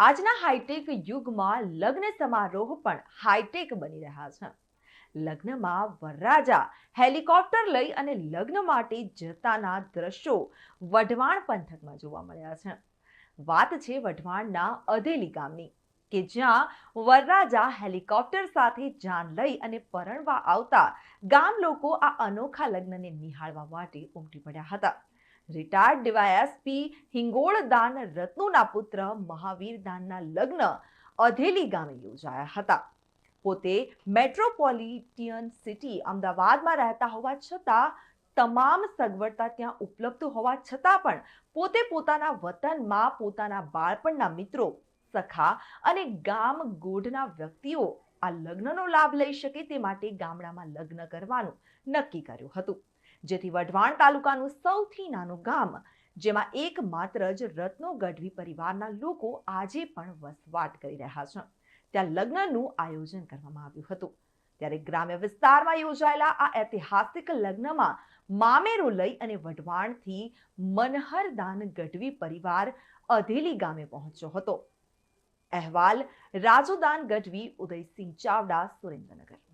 આજના હાઈટેક યુગમાં લગ્ન સમારોહ પણ હાઈટેક બની રહ્યા છે. લગ્નમાં વરરાજા હેલિકોપ્ટર લઈ અને લગ્ન માટે જતાના દ્રશ્યો વઢવાણ પંથકમાં જોવા મળ્યા છે. વાત છે વઢવાણના અધેલી ગામની, કે જ્યાં વરરાજા હેલિકોપ્ટર સાથે જાન લઈ અને પરણવા આવતા ગામ લોકો આ અનોખા લગ્નને નિહાળવા માટે ઉમટી પડ્યા હતા. રિટાયર્ડ ડીવાયએસપી હિંગોળ દાન રત્નુના પુત્ર મહાવીર દાનના લગ્ન અધેલી ગામે યોજાયા હતા. પોતે મેટ્રોપોલિટિયન સિટી અમદાવાદમાં રહેતા હોવા છતાં તમામ સગવડતા ત્યાં ઉપલબ્ધ હોવા છતાં પણ પોતે પોતાના વતનમાં પોતાના બાળપણના મિત્રો, સખા અને ગામ ગોઢના વ્યક્તિઓ આ લગ્નનો લાભ લઈ શકે તે માટે ગામડામાં લગ્ન કરવાનું નક્કી કર્યું હતું. જેથી વઢવાણ તાલુકાનું સૌથી નાનું ગામ, જેમાં એકમાત્ર જ રત્નો ગઢવી પરિવારના લોકો આજે પણ વસવાટ કરી રહ્યા છે. ત્યાં લગ્નનું આયોજન કરવામાં આવ્યું હતું. ત્યારે ગ્રામ્ય વિસ્તારમાં યોજાયેલા આ ઐતિહાસિક લગ્નમાં મામેરો લઈ અને વઢવાણથી મનહરદાન ગઢવી પરિવાર અધેલી ગામે પહોંચ્યો હતો. અહેવાલ, રાજુદાન ગઢવી, ઉદયસિંહ ચાવડા, સુરેન્દ્રનગર.